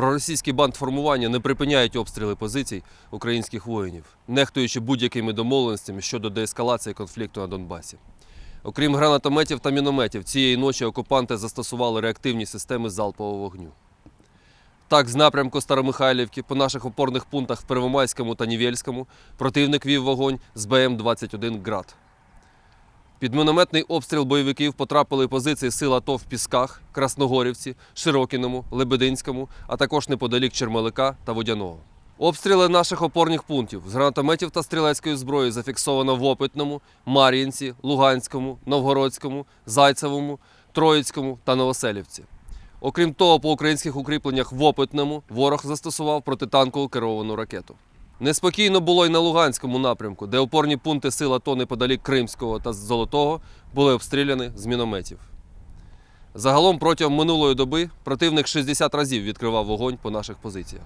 Проросійські бандформування не припиняють обстріли позицій українських воїнів, нехтуючи будь-якими домовленостями щодо деескалації конфлікту на Донбасі. Окрім гранатометів та мінометів, цієї ночі окупанти застосували реактивні системи залпового вогню. Так, з напрямку Старомихайлівки по наших опорних пунктах в Первомайському та Нівельському противник вів вогонь з БМ-21 «Град». Під мінометний обстріл бойовиків потрапили позиції сил АТО в Пісках, Красногорівці, Широкіному, Лебединському, а також неподалік Чермелика та Водяного. Обстріли наших опорних пунктів з гранатометів та стрілецької зброї зафіксовано в Опитному, Мар'їнці, Луганському, Новгородському, Зайцевому, Троїцькому та Новоселівці. Окрім того, по українських укріпленнях в Опитному ворог застосував протитанкову керовану ракету. Неспокійно було й на Луганському напрямку, де опорні пункти сил АТО неподалік Кримського та Золотого були обстріляні з мінометів. Загалом протягом минулої доби противник 60 разів відкривав вогонь по наших позиціях.